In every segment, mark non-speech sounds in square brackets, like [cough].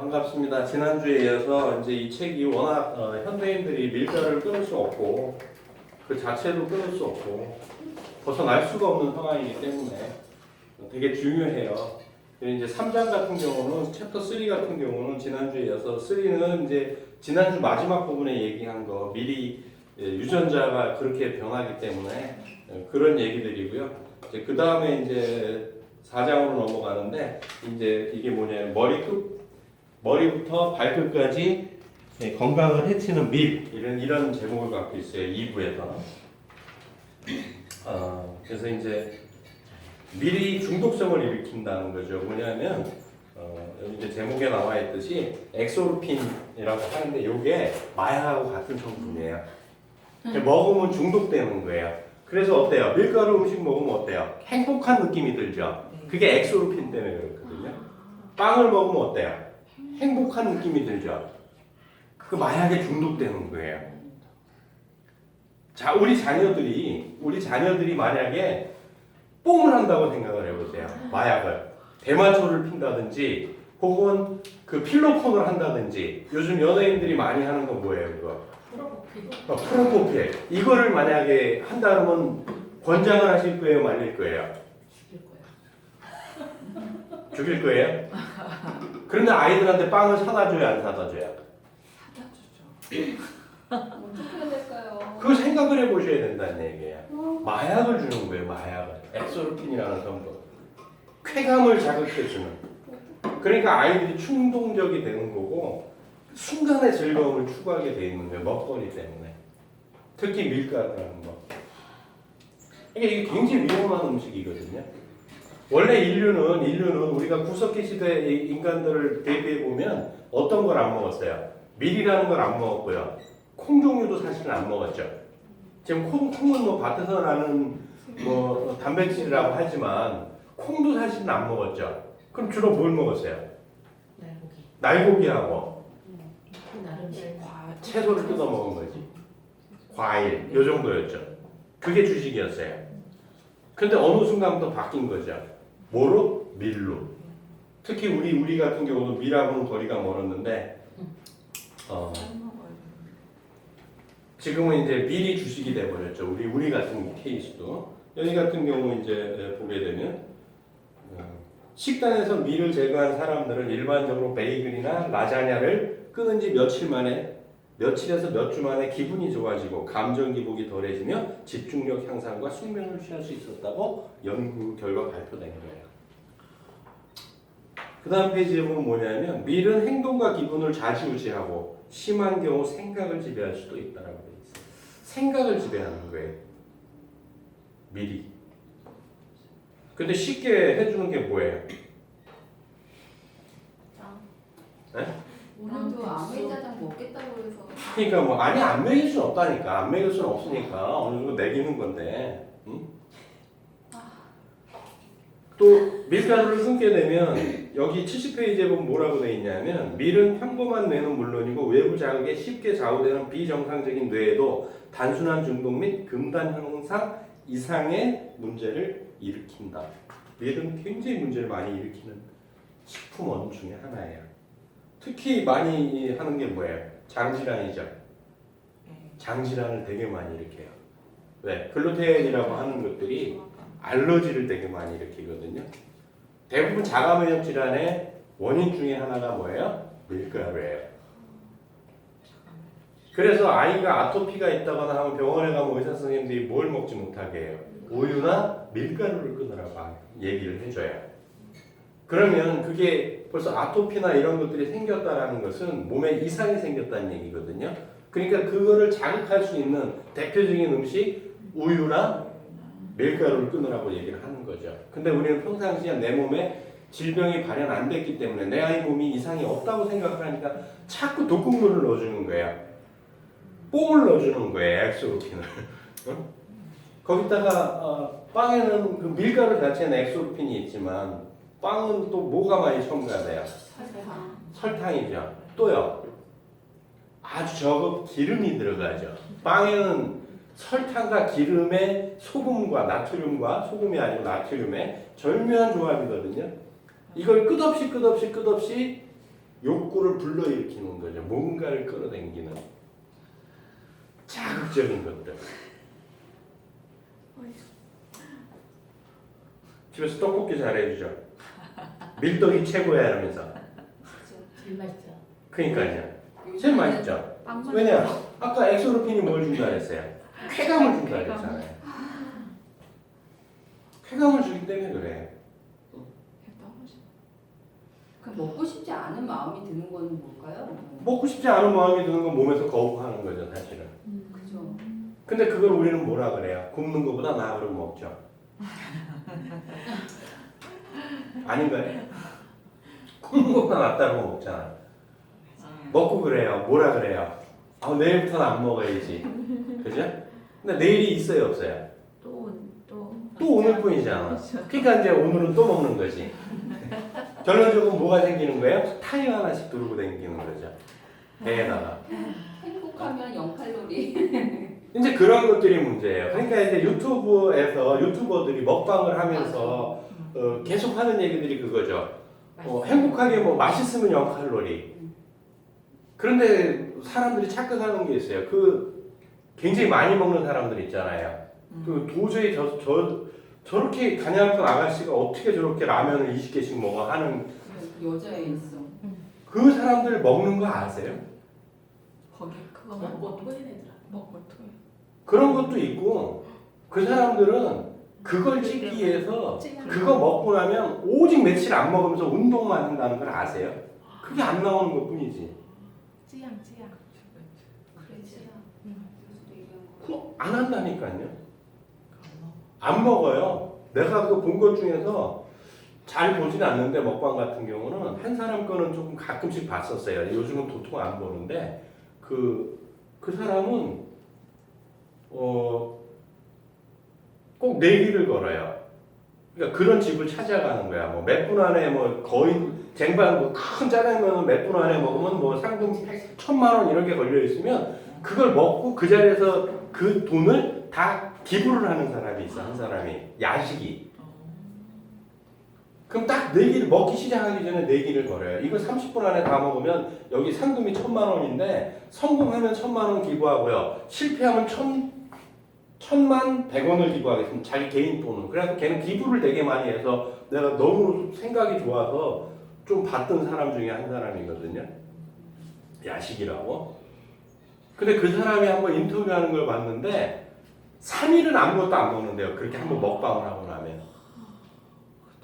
반갑습니다. 지난주에 이어서 이제 이 책이 워낙 어, 현대인들이 밀가루를 끊을 수 없고 그 자체도 끊을 수 없고 벗어날 수가 없는 상황이기 때문에 되게 중요해요. 이제 3장 같은 경우는 챕터 3 같은 경우는 지난주에 이어서 3는 이제 지난주 마지막 부분에 얘기한 거 미리 예, 유전자가 그렇게 변하기 때문에 예, 그런 얘기들이고요. 그 다음에 이제 4장으로 넘어가는데 이제 이게 뭐냐면 머리 끝 머리부터 발끝까지 네, 건강을 해치는 밀. 이런 이런 제목을 갖고 있어요 2부에서. 어, 그래서 이제 밀이 중독성을 일으킨다는 거죠. 뭐냐면 어, 여기 이제 제목에 나와 있듯이 엑소르핀이라고 하는데 이게 마약하고 같은 성분이에요. 그러니까 먹으면 중독되는 거예요. 그래서 어때요? 밀가루 음식 먹으면 어때요? 행복한 느낌이 들죠? 그게 엑소르핀 때문에 그렇거든요. 빵을 먹으면 어때요 행복한 느낌이 들죠. 그 마약에 중독되는 거예요. 자, 우리 자녀들이 우리 자녀들이 만약에 뽕을 한다고 생각을 해보세요. 마약을 대마초를 핀다든지 혹은 그 필로폰을 한다든지 요즘 연예인들이 많이 하는 건 뭐예요, 그거? 어, 프로포필. 이거를 만약에 한다 그러면 권장을 하실 거예요, 말릴 거예요? 죽일 거예요? [laughs] 그런데 아이들한테 빵을 사다 줘야 안 사다 줘야? [laughs] 어떻게 해야 될까요? 그거 생각을 해보셔야 된다는 얘기예요. 마약을 주는 거예요, 마약을. 엑소르핀이라는 성분. 쾌감을 자극해주는. 그러니까 아이들이 충동적이 되는 거고, 순간의 즐거움을 추구하게 돼 있는 거예요, 먹거리 때문에. 특히 밀가루라는 거. 그러니까 이게 굉장히 위험한 음식이거든요. 원래 인류는, 인류는 우리가 구석기 시대의 인간들을 대비해 보면 어떤 걸 안 먹었어요? 밀이라는 걸 안 먹었고요. 콩 종류도 사실은 안 먹었죠. 지금 콩, 콩은 뭐 밭에서 나는 뭐 단백질이라고 하지만 콩도 사실은 안 먹었죠. 그럼 주로 뭘 먹었어요? 날고기. 날고기하고 그 나름 과 채소를 뜯어 먹은 거지. 과일, 요 정도였죠. 그게 주식이었어요. 근데 어느 순간부터 바뀐 거죠. 뭐로? 밀로. 특히 우리 우리 같은 경우도 밀하고는 거리가 멀었는데 어, 지금은 이제 밀이 주식이 돼 버렸죠. 우리 우리 같은 케이스도 여기 같은 경우 이제 보게 되면 어, 식단에서 밀을 제거한 사람들은 일반적으로 베이글이나 라자냐를 끊은 지 며칠 만에 며칠에서 몇 주 만에 기분이 좋아지고 감정 기복이 덜해지며 집중력 향상과 숙면을 취할 수 있었다고 연구 결과 발표된 거예요. 그 다음 페이지에 보면 뭐냐면 밀은 행동과 기분을 좌지우지하고 심한 경우 생각을 지배할 수도 있다라고 돼 있어요. 생각을 지배하는 거예요. 밀이. 근데 쉽게 해주는 게 뭐예요? 네? 오늘도 아메이자장 먹겠다고 해서 그러니까 뭐 아니 안 먹일 수는 없다니까 안 먹일 수는 없으니까 어느 정도 먹이는 건데 응? 또 밀가루를 되면 여기 70페이지에 보면 뭐라고 돼 있냐면 밀은 평범한 뇌는 물론이고 외부 자극에 쉽게 좌우되는 비정상적인 뇌에도 단순한 중독 및 금단 형상 이상의 문제를 일으킨다. 밀은 굉장히 문제를 많이 일으키는 식품원 중에 하나예요. 특히 많이 하는 게 뭐예요? 장질환이죠. 장질환을 되게 많이 일으켜요. 왜? 글루텐이라고 하는 것들이 알러지를 되게 많이 일으키거든요. 대부분 자가면역 질환의 원인 중에 하나가 뭐예요? 밀가루예요. 그래서 아이가 아토피가 있다거나 하면 병원에 가면 의사 선생님들이 뭘 먹지 못하게 해요? 우유나 밀가루를 끊으라고 얘기를 해줘요. 그러면 그게 벌써 아토피나 이런 것들이 생겼다라는 것은 몸에 이상이 생겼다는 얘기거든요. 그러니까 그거를 자극할 수 있는 대표적인 음식 우유나 밀가루를 끊으라고 얘기를 하는 거죠. 근데 우리는 평상시에 내 몸에 질병이 발현 안 됐기 때문에 내 아이 몸이 이상이 없다고 생각을 하니까 자꾸 독극물을 넣어주는 거야. 뽕을 넣어주는 거예요. 엑소르핀을. [laughs] 응? 거기다가 어, 빵에는 그 밀가루 자체는 엑소르핀이 있지만 빵은 또 뭐가 많이 첨가돼요? 설탕 설탕이죠. 또요. 아주 적은 기름이 들어가죠. 빵에는 설탕과 기름의 소금과 나트륨과 소금이 아니고 나트륨의 절묘한 조합이거든요. 이걸 끝없이 끝없이 끝없이 욕구를 불러일으키는 거죠. 뭔가를 끌어당기는 자극적인 것들. 집에서 떡볶이 잘해주죠. 밀떡이 최고야 이러면서. 제일 맛있죠. 그러니까요. 제일 맛있죠. 빵만 왜냐? 아까 엑소르핀이 뭘 준다 그랬어요? 쾌감을 준다 그랬잖아요. 쾌감을 주기 때문에 그래. 그 먹고 싶지 않은 마음이 드는 건 뭘까요? 먹고 싶지 않은 마음이 드는 건 몸에서 거부하는 거죠, 사실은. 그죠. 근데 그걸 우리는 뭐라 그래요? 굽는 것보다 나아 그러면 먹죠. [laughs] 아닌가요? 굽는 것보다 낫다고 먹잖아. 먹고 그래요. 뭐라 그래요? 아, 내일부터는 안 먹어야지. 그죠? 근데 내일이 있어요, 없어요? 또또 또 오늘 뿐이잖아. 그러니까 이제 오늘은 또 먹는 거지. 결론적으로 뭐가 생기는 거예요? 타이어 하나씩 두르고 다니는 거죠. 배에다가. 행복하면 0칼로리. 이제 그런 것들이 문제예요. 그러니까 이제 유튜브에서 유튜버들이 먹방을 하면서 어, 계속 하는 얘기들이 그거죠. 어, 행복하게 뭐 맛있으면 0 칼로리. 그런데 사람들이 착각하는 게 있어요. 그 굉장히 많이 먹는 사람들 있잖아요. 그 도저히 저, 저 저렇게 가냐픈 아가씨가 어떻게 저렇게 라면을 20개씩 먹어 하는 여자애 있어. 그 사람들 먹는 거 아세요? 거기 그거 먹고 토해내더라. 먹고 토해. 그런 것도 있고 그 사람들은 그걸 찍기 위해서 그거 먹고 나면 오직 며칠 안 먹으면서 운동만 한다는 걸 아세요? 그게 안 나오는 것 뿐이지. 찌양 찌양. 싫어. 음. 안 한다니까요. 안 먹어요. 내가 그 본 것 중에서 잘 보진 않는데 먹방 같은 경우는 한 사람 거는 조금 가끔씩 봤었어요. 요즘은 도통 안 보는데 그, 그 사람은 어, 꼭 내기를 걸어요. 그러니까 그런 집을 찾아가는 거야. 뭐 몇 분 안에 뭐 거의 쟁반 뭐 큰 짜장면을 몇 분 안에 먹으면 뭐 상금 천만 원 이런 게 걸려 있으면 그걸 먹고 그 자리에서 그 돈을 다 기부를 하는 사람이 있어 한 사람이 야식이 그럼 딱 내기를 먹기 시작하기 전에 내기를 걸어요 이거 30분 안에 다 먹으면 여기 상금이 천만 원인데 성공하면 천만 원 기부하고요 실패하면 천 천만 백 원을 기부하겠습니다 자기 개인 돈은 그래서 걔는 기부를 되게 많이 해서 내가 너무 생각이 좋아서 좀 봤던 사람 중에 한 사람이거든요 야식이라고 근데 그 사람이 한번 인터뷰하는 걸 봤는데 3일은 아무것도 안 먹는데요. 그렇게 한번 먹방을 하고 나면.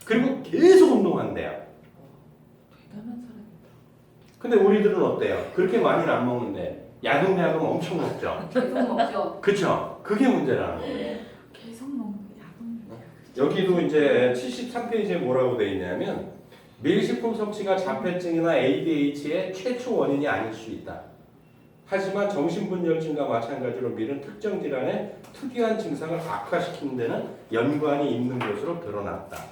그리고 계속 운동한대요. 대단한 사람이다. 근데 우리들은 어때요? 그렇게 많이는 안 먹는데 야금야금 엄청 먹죠. 계속 먹죠. 그쵸? 그게 문제라는 거예요. 계속 먹는 약은 여기도 이제 73페이지에 뭐라고 돼 있냐면 밀식품 섭취가 자폐증이나 ADHD의 최초 원인이 아닐 수 있다. 하지만 정신분열증과 마찬가지로 밀은 특정 질환의 특이한 증상을 악화시키는 데는 연관이 있는 것으로 드러났다.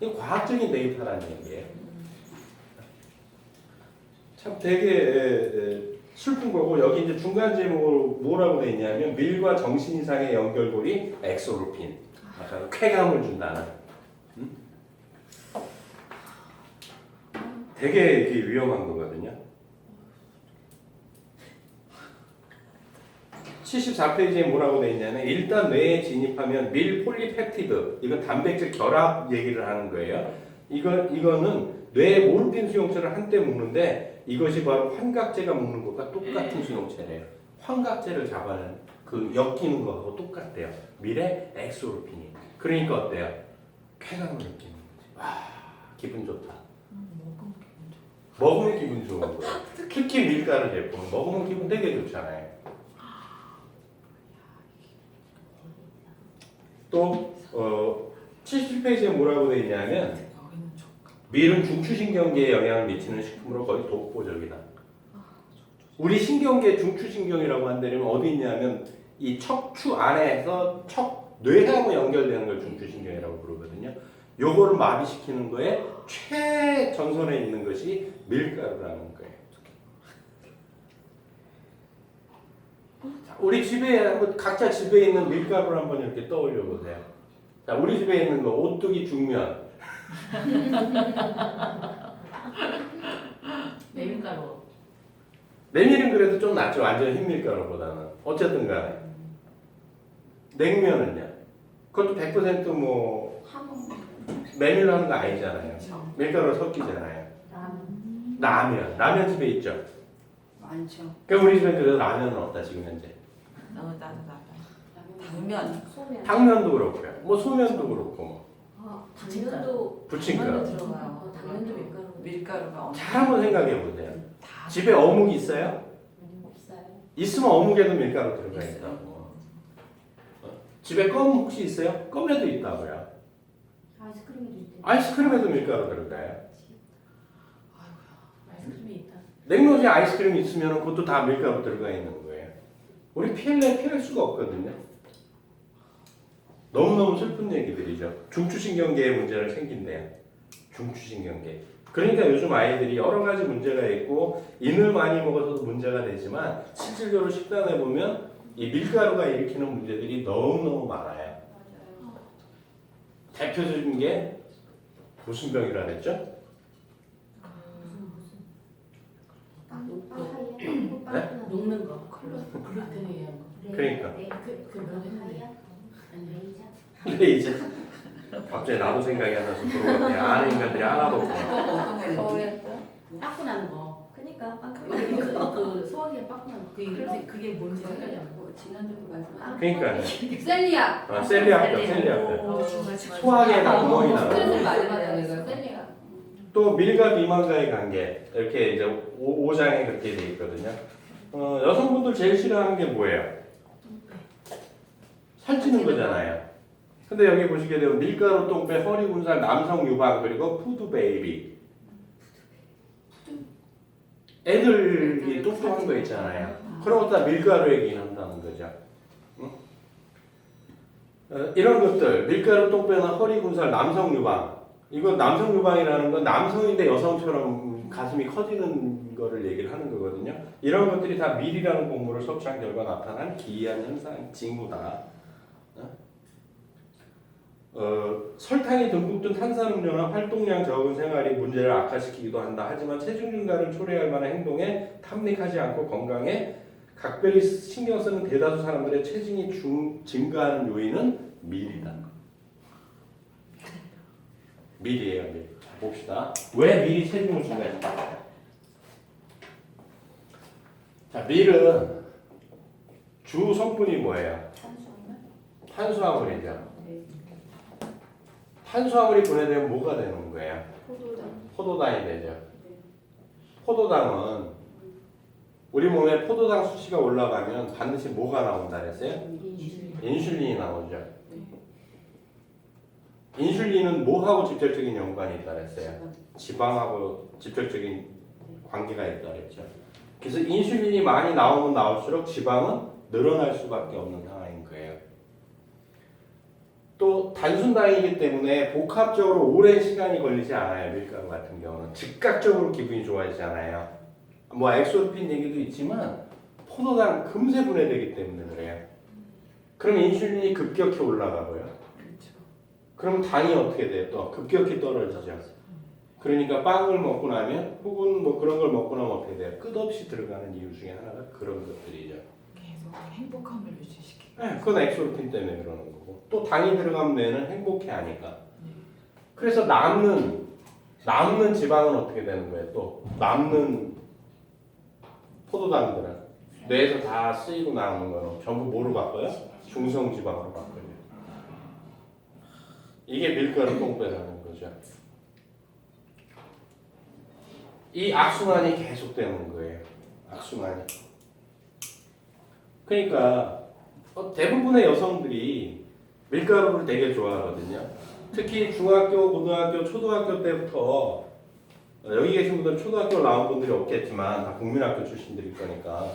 이 과학적인 데이터라는 얘기예요. 참 되게 슬픈 거고 여기 이제 중간 제목으로 뭐라고 돼 있냐면 밀과 정신 이상의 연결고리 엑소르핀. 아까 쾌감을 준다는. 음? 되게 이게 위험한 거거든요. 74페이지에 뭐라고 돼 있냐면 일단 뇌에 진입하면 밀 폴리펩티드 이건 단백질 결합 얘기를 하는 거예요. 이거 이거는 뇌에 모르핀 수용체를 한때 먹는데 이것이 바로 환각제가 먹는 것과 똑같은 수용체래요. 환각제를 잡아낸 그 엮이는 거하고 똑같대요. 밀의 엑소르핀이. 그러니까 어때요? 쾌감을 느끼는 거지. 와 기분 좋다. 먹으면 기분 좋아. 먹으면 기분 좋은 거예요. [laughs] 특히 밀가루 제품 먹으면 기분 되게 좋잖아요. 또 어, 70페이지에 뭐라고 돼 있냐면. 밀은 중추신경계에 영향을 미치는 식품으로 거의 독보적이다. 우리 신경계 중추신경이라고 한다면 어디 있냐면 이 척추 안에서 척 뇌하고 연결되는 걸 중추신경이라고 부르거든요. 요거를 마비시키는 거에 최전선에 있는 것이 밀가루라는 거예요. 자, 우리 집에 각자 집에 있는 밀가루를 한번 이렇게 떠올려 보세요. 자, 우리 집에 있는 거 오뚜기 중면, 메밀가루. 메밀은 그래도 좀 낫죠. 완전 흰 밀가루보다는. 어쨌든 간에. 냉면은요. 그것도 100%뭐 메밀로 하는 거 아니잖아요. 그렇죠. 밀가루 섞이잖아요. 라면 라면. 라면 집에 있죠. 많죠. 그럼 우리 집에 그래도 라면은 없다 지금 현재. 너무 따뜻하다. 라면 당면. 소면. 당면도 그렇고요. 뭐 소면도 그렇고 뭐. 아, 당면도 부침가. 당면도 들어가요. 어, 당면도 밀가루. 밀가루가 엄청 잘 한번 생각해 보세요. 다 집에 어묵 있어요? 없어요. 있으면 어묵에도 밀가루 들어가 있다고. 어? 집에 껌 혹시 있어요? 껌에도 있다고요. 아이스크림도 있대. 아이스크림에도 밀가루 들어가요. 아이스크림이 있다. 냉동실에 아이스크림 있으면 그것도 다 밀가루 들어가 있는 거예요. 우리 피할래 피할 수가 없거든요. 너무너무 슬픈 얘기들이죠. 중추신경계에 문제를 생긴대요. 중추신경계. 그러니까 요즘 아이들이 여러 가지 문제가 있고 인을 많이 먹어서도 문제가 되지만 실질적으로 식단에 보면 이 밀가루가 일으키는 문제들이 너무너무 많아요. 맞아요. 대표적인 게 그랬죠? 무슨 녹- 빵 빵. 녹는 거. 글루- 글루텐에 의한 거. 그러니까. 네, 그, 그 뭐라 했는데. 근데 이제 갑자기 나도 생각이 안 나서 물어봤네. 아는 인간들이 하나도 없고. 어떤 거 뭐였어요? 빠꾸 나는 거. 그니까 빵 그, 그, 그 소화기에 빠꾸 나는 거. 그게, 그게 뭔지 생각이 안 나. 뭐 지난주도 말씀하셨 그러니까 셀리악. 아, 셀리악병, 셀리악병. 어, 정말 정말. 소화기에다 구멍이 나는 스트레스를 거. 많이 받아요. 이거 셀리악. 또 밀과 비만과의 관계 이렇게 이제 오, 장에 그렇게 돼 있거든요. 어, 여성분들 제일 싫어하는 게 뭐예요? 살찌는 거잖아요. 근데 여기 보시게 되면 밀가루 똥배, 허리 군살, 남성 유방 그리고 푸드 베이비. 애들이 뚱뚱한 거 있잖아요. 그런 것도 다 밀가루에 기인한다는 거죠. 응? 어, 이런 것들 밀가루 똥배나 허리 군살, 남성 유방 이건 남성 유방이라는 건 남성인데 여성처럼 가슴이 커지는 거를 얘기를 하는 거거든요. 이런 것들이 다 밀이라는 곡물을 섭취한 결과 나타난 기이한 현상, 징후다. 어? 어, 설탕이 듬뿍 든 탄산음료나 활동량 적은 생활이 문제를 악화시키기도 한다. 하지만 체중 증가를 초래할 만한 행동에 탐닉하지 않고 건강에 각별히 신경 쓰는 대다수 사람들의 체중이 중, 증가하는 요인은 밀이다. 밀이에요, 밀. 자, 봅시다. 왜 밀이 체중을 증가시킬까요? 자, 밀은 주 성분이 뭐예요? 탄수화물. 탄수화물이죠. 네. 탄수화물이 분해되면 뭐가 되는 거예요? 포도당. 포도당이 되죠. 포도당은 우리 몸에 포도당 수치가 올라가면 반드시 뭐가 나온다 그랬어요? 인슐린이 나오죠. 인슐린은 뭐하고 직접적인 연관이 있다 그랬어요? 지방하고 직접적인 관계가 있다 그랬죠. 그래서 인슐린이 많이 나오면 나올수록 지방은 늘어날 수밖에 없는 거예요. 또 단순당이기 때문에 복합적으로 오랜 시간이 걸리지 않아요. 밀가루 같은 경우는 즉각적으로 기분이 좋아지잖아요. 뭐 엑소르핀 얘기도 있지만 포도당 금세 분해되기 때문에 그래요. 그럼 인슐린이 급격히 올라가고요. 그렇죠. 그럼 당이 어떻게 돼요? 또 급격히 떨어지죠. 그러니까 빵을 먹고 나면 혹은 뭐 그런 걸 먹고 나면 어떻게 돼요? 끝없이 들어가는 이유 중에 하나가 그런 것들이죠. 계속 행복함을 유지시키고. 네, 그건 엑소르핀 때문에 그러는 거고 또 당이 들어가면 뇌는 행복해 하니까. 그래서 남는 남는 지방은 어떻게 되는 거예요? 또 남는 포도당들은 뇌에서 다 쓰이고 나오는 거는 전부 뭐로 바꿔요? 중성 지방으로 바꿔요. 이게 밀가루 똥배라는 거죠. 이 악순환이 계속되는 거예요. 악순환이. 그러니까 어, 대부분의 여성들이 밀가루를 되게 좋아하거든요. 특히 중학교, 고등학교, 초등학교 때부터 어, 여기 계신 분들은 초등학교 나온 분들이 없겠지만 다 국민학교 출신들일 거니까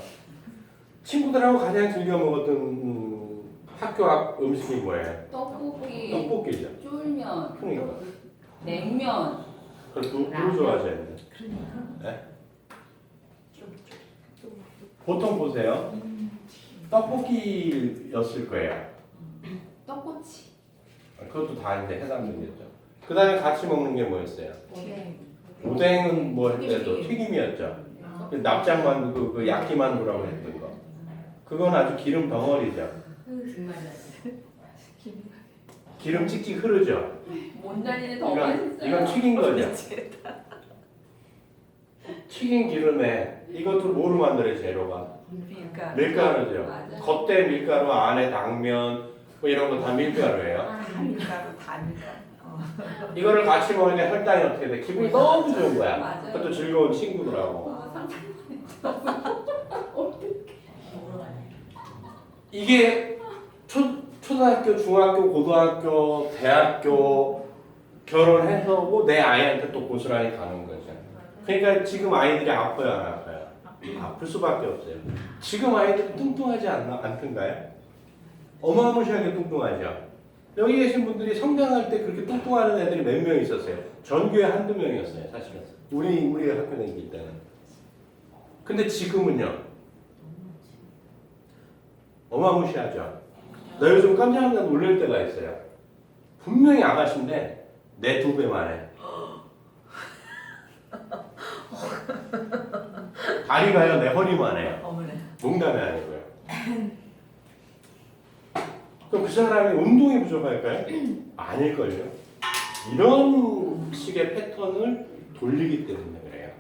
친구들하고 가장 즐겨 먹었던 음, 학교 앞 음식이 뭐예요? 떡볶이, 떡볶이죠. 쫄면, 그러니까 냉면. 그걸 누, 좋아하셔야 돼요? 그러니까. 보통 보세요. 떡볶이였을 거예요. 떡꼬치. 그것도 다 이제 해당되겠죠. 그 다음에 같이 먹는 게 뭐였어요? 오뎅. 오뎅은 뭐 했대도 튀김이었죠. 그 납작만두, 그 약기만두라고 했던 거. 그건 아주 기름 덩어리죠. 정말 기름 찍찍 흐르죠. 못 날리는 더 이건, 맛있어요. 이건 튀긴 거죠. 튀긴 기름에 이것도 뭐로 만들어요, 재료가? 그러니까 밀가루죠. 맞아. 겉에 밀가루, 안에 당면, 뭐 이런 거 다 밀가루예요. 다 밀가루 다 밀가루. 어. 이거를 같이 먹으니까 혈당이 어떻게 돼? 기분이 너무 좋은 거야. 맞아요. 그것도 즐거운 친구들하고. 어, 상상. 이게 초, 초등학교, 중학교, 고등학교, 대학교 결혼해서고 내 아이한테 또 고스란히 가는 거죠. 그러니까 지금 아이들이 아파요, 안 아플 수밖에 없어요. 지금 아이들이 뚱뚱하지 않나, 않던가요? 어마무시하게 뚱뚱하죠. 여기 계신 분들이 성장할 때 그렇게 뚱뚱하는 애들이 몇 명 있었어요. 전교에 한두 명이었어요, 사실은. 우리, 우리 학교 다닐 때는. 근데 지금은요, 어마무시하죠. 나 요즘 깜짝 놀랄 때가 있어요. 분명히 아가씨인데 내 두 배만 해. 다리가요 내 허리만 해요. 어머네. 농담이 아니고요. 그럼 그 사람이 운동이 부족할까요? [clears throat] 아닐걸요. 이런 식의 패턴을 돌리기 때문에 그래요.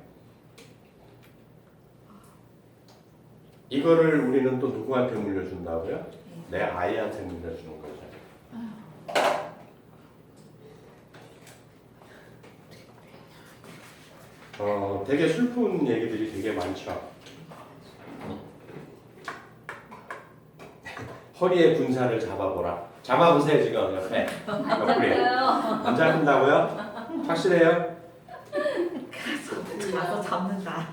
이거를 우리는 또 누구한테 물려준다고요? 내 아이한테 물려주는 거죠. 어, 되게 슬픈 얘기들이 되게 많죠. 허리에 군사를 잡아보라. 잡아보세요 지금 옆에. 옆구리에. 안 잡힌다고요? 확실해요? 가서 잡는다.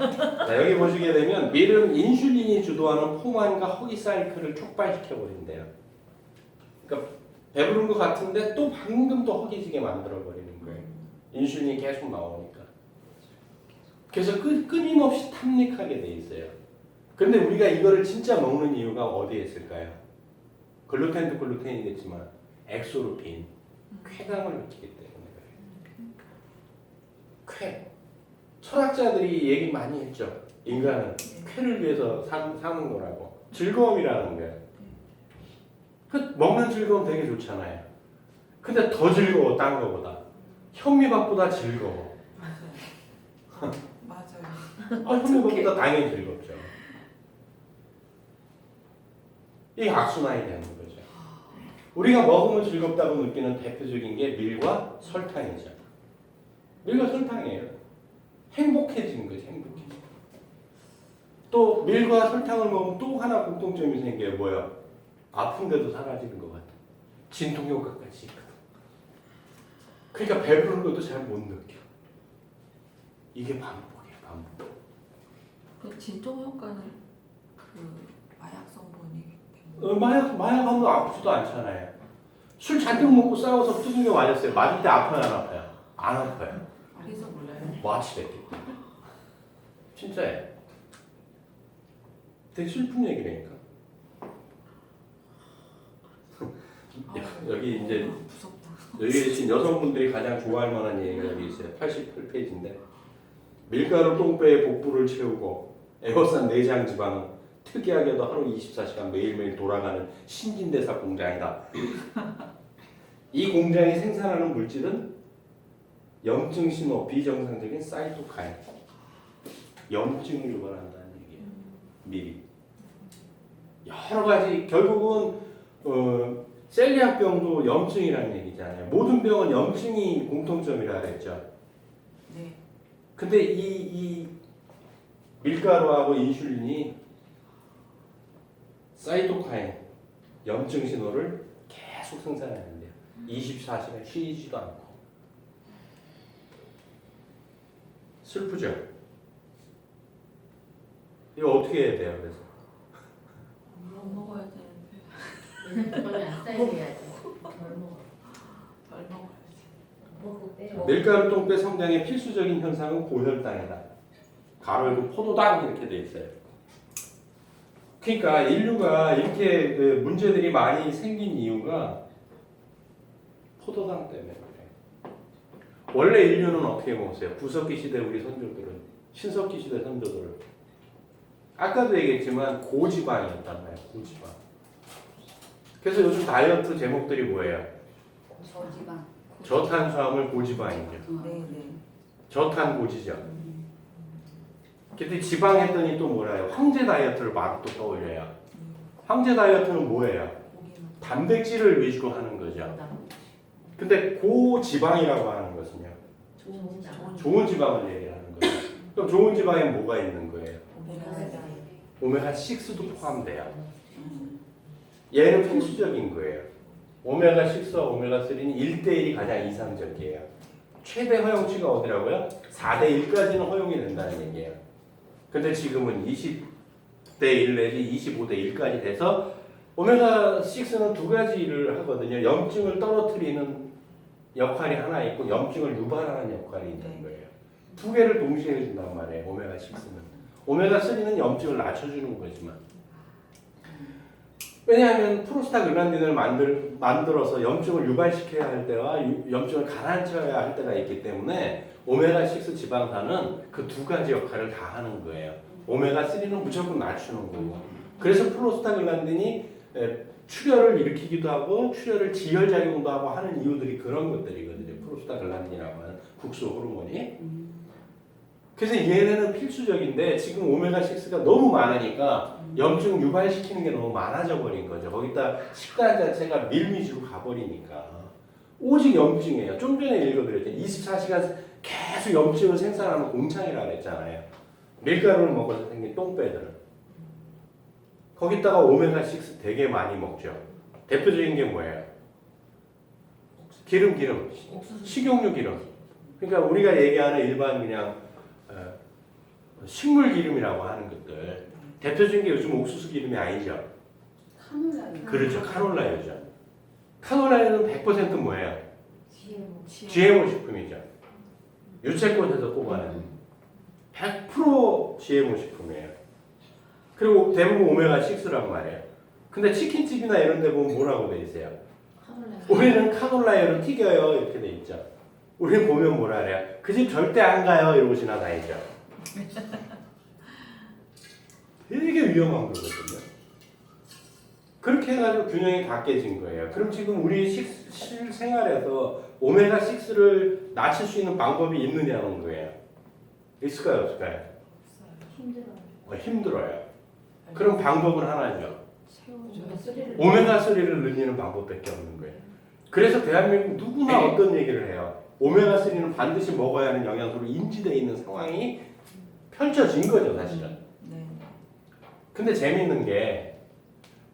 자, 여기 보시게 되면 밀은 인슐린이 주도하는 포만과 허기 사이클을 촉발시켜 버린대요. 그러니까 배부른 것 같은데 또 방금 또 허기지게 만들어 버리는 거예요. 인슐린이 계속 나오니까. 그래서 끊, 끊임없이 탐닉하게 돼 있어요. 근데 우리가 이거를 진짜 먹는 이유가 어디에 있을까요? 글루텐도 글루텐이겠지만 엑소르핀, 쾌감을 느끼기 때문에 그래요. 쾌. 철학자들이 얘기 많이 했죠. 인간은 쾌를 위해서 사, 사는 거라고. 즐거움이라는 거예요. 그 먹는 즐거움 되게 좋잖아요. 근데 더 즐거워 딴 거보다. 현미밥보다 즐거워. [laughs] 아, 현미밥보다 당연히 즐겁죠. 이게 악순환이 되는 거죠. 우리가 먹으면 즐겁다고 느끼는 대표적인 게 밀과 설탕이죠. 밀과 설탕이에요. 행복해지는 거죠, 행복해지는 또 밀과 설탕을 먹으면 또 하나 공통점이 생겨요. 뭐요? 아픈데도 사라지는 것 같아. 진통 효과까지 있거든. 그러니까 배부른 것도 잘 못 느껴. 이게 반복이에요, 반복. 그 진통 효과는 그 마약 성분이기 때문에. 어, 마약, 마약하면 아프지도 않잖아요. 술 잔뜩 먹고 싸워서 두들겨 맞았어요. 맞을 때 아파요, 안 아파요? 안 아파요. 그래서 몰라요. 마취됐기 때문에. 진짜예요. 되게 슬픈 얘기라니까. [laughs] 여기 이제 아, 무섭다. 여기 계신 여성분들이 가장 좋아할 만한 얘기가 여기 있어요. 88페이지인데 밀가루 똥배에 복부를 채우고 에어싼 내장 지방은 특이하게도 하루 24시간 매일매일 돌아가는 신진대사 공장이다. 이 공장이 생산하는 물질은 염증 신호 비정상적인 사이토카인 염증을 유발한다는 얘기예요. 미리 여러 가지 결국은 어, 셀리악병도 염증이라는 얘기잖아요. 모든 병은 염증이 공통점이라 그랬죠. 네. 근데 이, 이 밀가루하고 인슐린이 사이토카인 염증 신호를 계속 생산하는데요. 24시간 쉬지도 않고. 슬프죠? 이거 어떻게 해야 돼요, 그래서? 못 먹어야 되는데 그걸 안 쌓여야지. 덜 먹어. 덜 먹어야지. 먹고 빼. 밀가루 똥배 성장의 필수적인 현상은 고혈당이다. 가로 열고 포도당 이렇게 돼 있어요. 그러니까 인류가 이렇게 그 문제들이 많이 생긴 이유가 포도당 때문에 그래. 원래 인류는 어떻게 먹었어요? 구석기 시대 우리 선조들은 신석기 시대 선조들은 아까도 얘기했지만 고지방이었단 말이에요. 고지방. 그래서 요즘 다이어트 제목들이 뭐예요? 저지방. 저탄수화물 고지방이죠. 어. 네, 네. 저탄 고지죠. 근데 지방 했더니 또 뭐라요? 황제 다이어트를 바로 또 떠올려요. 황제 다이어트는 뭐예요? 단백질을 위주로 하는 거죠. 근데 고지방이라고 하는 것은요. 좋은 지방을 얘기하는 거예요. 그럼 좋은 지방에 뭐가 있는 거예요? 오메가 6도 포함돼요. 얘는 필수적인 거예요. 오메가 6와 오메가 3는 1대1이 가장 이상적이에요. 최대 허용치가 어디라고요? 4대 1까지는 허용이 된다는 얘기예요. 근데 지금은 20대 1 내지 25대 1까지 돼서 오메가 6는 두 가지를 하거든요. 염증을 떨어뜨리는 역할이 하나 있고 염증을 유발하는 역할이 있는 거예요. 두 개를 동시에 해준단 말이에요. 오메가 6는. 오메가 3는 염증을 낮춰주는 거지만 왜냐하면 프로스타글란딘을 만들, 만들어서 염증을 유발시켜야 할 때와 유- 염증을 가라앉혀야 할 때가 있기 때문에 오메가6 지방산은 그 두 가지 역할을 다 하는 거예요. 오메가3는 무조건 낮추는 거고. 그래서 프로스타글란딘이 에, 출혈을 일으키기도 하고 출혈을 지혈작용도 하고 하는 이유들이 그런 것들이거든요. 프로스타글란딘이라고 하는 국소 호르몬이. 그래서 얘네는 필수적인데 지금 오메가6가 너무 많으니까 염증 유발시키는 게 너무 많아져 버린 거죠. 거기다 식단 자체가 밀미지로 가버리니까 오직 염증이에요. 좀 전에 읽어드렸죠. 24시간 계속 염증을 생산하는 공장이라 그랬잖아요. 밀가루를 먹어서 생긴 똥배들은 거기다가 오메가6 되게 많이 먹죠. 대표적인 게 뭐예요? 기름 기름 식용유 기름. 그러니까 우리가 얘기하는 일반 그냥 어, 식물 기름이라고 하는 것들 대표적인 게 요즘 옥수수 기름이 아니죠. 카놀라. 그렇죠. 카놀라유죠. 카놀라유는 100% 뭐예요? GMO. GMO 식품이죠. 유채꽃에서 뽑아낸 100% GMO 식품이에요. 그리고 대부분 오메가 6란 말이에요. 근데 치킨집이나 이런 데 보면 뭐라고 돼 있어요? 우리는 카놀라유를 튀겨요 이렇게 돼 있죠. 우리는 보면 뭐라 그래요? 그 집 절대 안 가요 이러고 지나다니죠. [laughs] 되게 위험한 거거든요. 그렇게 해가지고 균형이 다 깨진 거예요. 그럼 지금 우리 식, 실생활에서 오메가 6를 낮출 수 있는 방법이 있느냐는 거예요. 있을까요, 없을까요? 힘들어요. 어, 힘들어요. 그럼 방법은 하나죠. 오메가 3를 오메가 3를 늘리는 방법밖에 없는 거예요. 그래서 대한민국 누구나 어떤 얘기를 해요. 오메가 3는 반드시 먹어야 하는 영양소로 인지되어 있는 상황이 펼쳐진 거죠, 사실은. 네. 근데 재밌는 게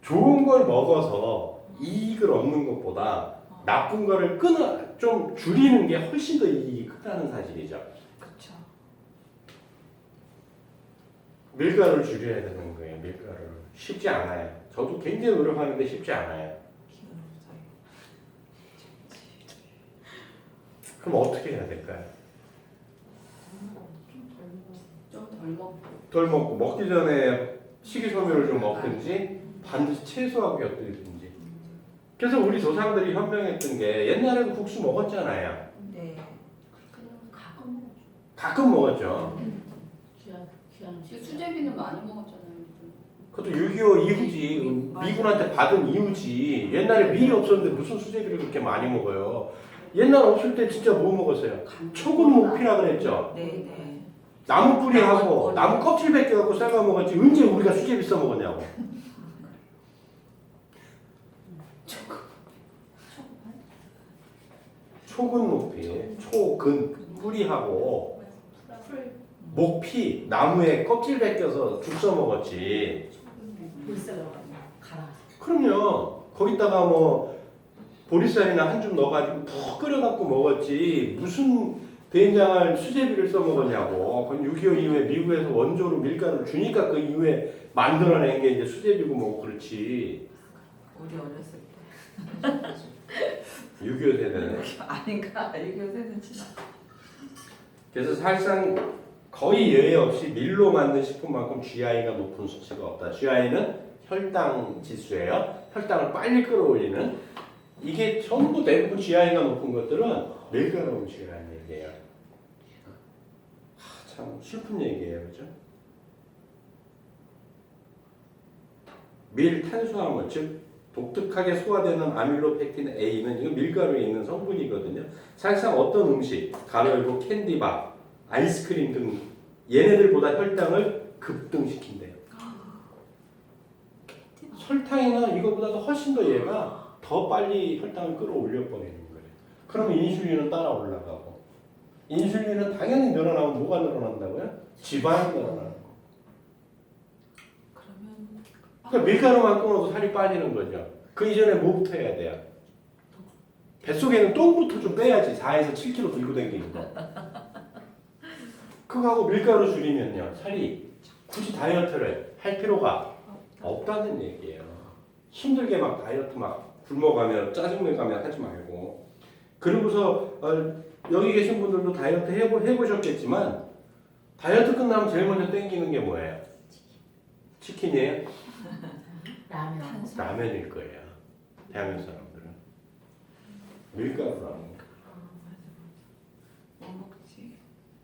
좋은 걸 먹어서 이익을 얻는 것보다 나쁜 거를 끊어 좀 줄이는 게 훨씬 더 이익이 크다는 사실이죠. 그렇죠. 밀가루를 줄여야 되는 거예요. 밀가루를 쉽지 않아요. 저도 굉장히 노력하는데 쉽지 않아요. 그럼 어떻게 해야 될까요? 좀 덜 먹고. 덜 먹고 먹기 전에 식이섬유를 좀 먹든지 반드시 채소하고 곁들이든지. 그래서 우리 조상들이 현명했던 게 옛날에도 국수 먹었잖아요. 네. 그냥 가끔 먹어줘. 가끔 먹었죠. 귀한 귀한 지금 수제비는 많이 먹었잖아요. 그것도 6.25 이후지 미군한테 받은 이후지 옛날에 밀이 없었는데 무슨 수제비를 그렇게 많이 먹어요 옛날 없을 때 진짜 뭐 먹었어요 초근 목피라 그랬죠 네, 네. 나무 뿌리하고 나무 껍질 벗겨갖고 삶아 먹었지 언제 우리가 수제비 써 먹었냐고 초근 목피 초근 뿌리하고 풀 목피 나무에 껍질 벗겨서 죽 써 먹었지 물살로 갈아. 그럼요. 거기다가 뭐 보리쌀이나 한 줌 넣어가지고 푹 끓여갖고 먹었지 무슨 된장을 수제비를 써먹었냐고. 그건 6.25 이후에 미국에서 원조로 밀가루를 주니까 그 이후에 만들어낸 게 이제 수제비고 뭐 그렇지. 우리 어렸을 때 [laughs] 6.25 세대는. 아닌가? 이거 세는 지나. 그래서 사실상 거의 예외 없이 밀로 만든 식품만큼 GI가 높은 수치가 없다. GI는 혈당 지수예요. 혈당을 빨리 끌어올리는 이게 전부 대부분 GI가 높은 것들은 밀가루 음식이라는 얘기예요. 참 슬픈 얘기예요, 그죠? 밀 탄수화물 즉 독특하게 소화되는 아밀로펙틴 A는 이거 밀가루에 있는 성분이거든요. 사실상 어떤 음식, 가로 열고 캔디밥, 아이스크림 등 얘네들보다 혈당을 급등시킨대요. 설탕이나 이거보다도 훨씬 더 얘가 더 빨리 혈당을 끌어올려 버리는 거예요. 그러면 인슐린은 따라 올라가고 인슐린은 당연히 늘어나면 뭐가 늘어난다고요? 지방이 늘어나는 거. 그러면 그러니까 밀가루만 끊어도 살이 빠지는 거죠. 그 이전에 뭐부터 해야 돼요? 뱃속에는 똥부터 좀 빼야지 4에서 7kg 들고 다니는 거. 그거하고 밀가루 줄이면요 살이 굳이 다이어트를 할 필요가 없다는 얘기예요. 힘들게 막 다이어트 막 굶어가며 짜증내가며 하지 말고 그리고서 어, 여기 계신 분들도 다이어트 해보, 해보셨겠지만 다이어트 끝나면 제일 먼저 땡기는 게 뭐예요? 치킨이에요? [laughs] 라면. 라면일 거예요. 대한민국 사람들은 밀가루라는 거. 뭐 먹지?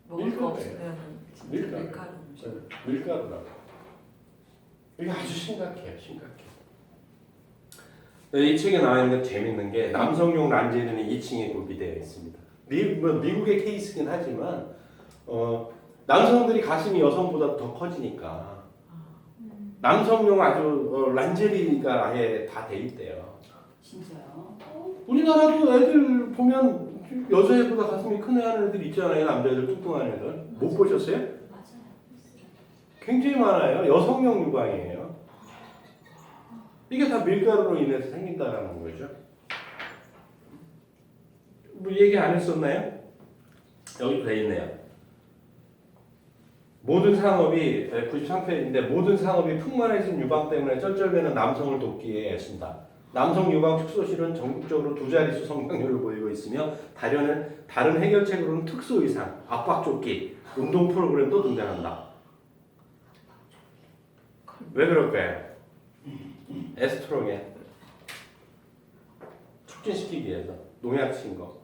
먹을 밀가루. 거 없으면 진짜 밀가루. 밀가루 음식. 밀가루라고. 이게 아주 심각해요, 심각해. 네, 이 책에 나와 있는 게 재밌는 게 남성용 란제는 2층에 구비되어 있습니다. 미, 뭐 미국의 케이스긴 하지만 어, 남성들이 가슴이 여성보다 더 커지니까 남성용 아주 어, 란제리가 아예 다 돼 있대요. 진짜요? 우리나라도 애들 보면 여자애보다 가슴이 큰 애 하는 애들 있잖아요. 남자애들 뚱뚱한 애들. 못 보셨어요? 맞아요. 굉장히 많아요. 여성용 유방이에요. 이게 다 밀가루로 인해서 생긴다라는 거죠. 뭐 얘기 안 했었나요? 여기도 돼 있네요. 모든 상업이 93페이지인데 모든 상업이 풍만해진 유방 때문에 쩔쩔매는 남성을 돕기에 애쓴다. 남성 유방 축소실은 전국적으로 두 자릿수 성장률을 보이고 있으며 다른 다른 해결책으로는 특수 의상, 압박 조끼, 운동 프로그램도 등장한다. 왜 그럴까요? 에스트로겐 촉진시키기 위해서 농약 친 거,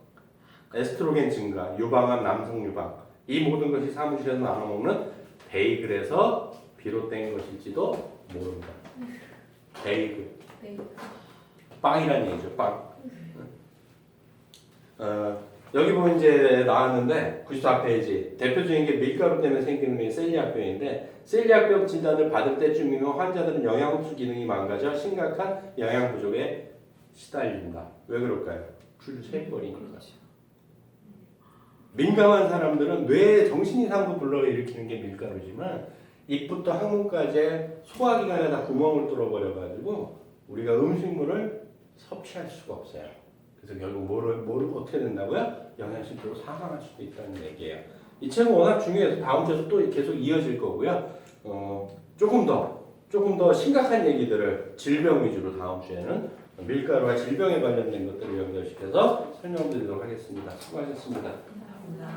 에스트로겐 증가, 유방암, 남성 유방 이 모든 것이 사무실에서 나눠 먹는 베이글에서 비롯된 것일지도 모른다. 베이글. 네. 빵이란 얘기죠, 빵. 어, 여기 보면 이제 나왔는데 94페이지 대표적인 게 밀가루 때문에 생기는 게 셀리악병인데 셀리악병 진단을 받을 때쯤이면 환자들은 영양 흡수 기능이 망가져 심각한 영양 부족에 시달린다. 왜 그럴까요? 줄 세버리니까. 그렇죠. 민감한 사람들은 뇌 정신 이상도 불러일으키는 게 밀가루지만 입부터 항문까지 소화기관에 다 구멍을 뚫어버려가지고 우리가 음식물을 섭취할 수가 없어요. 그래서 결국 뭐를, 뭐를 어떻게 된다고요? 영양실조로 사망할 수도 있다는 얘기예요. 이 책은 워낙 중요해서 다음 주에도 또 계속 이어질 거고요. 어, 조금 더 조금 더 심각한 얘기들을 질병 위주로 다음 주에는 밀가루와 질병에 관련된 것들을 연결시켜서 설명드리도록 하겠습니다. 수고하셨습니다. 감사합니다.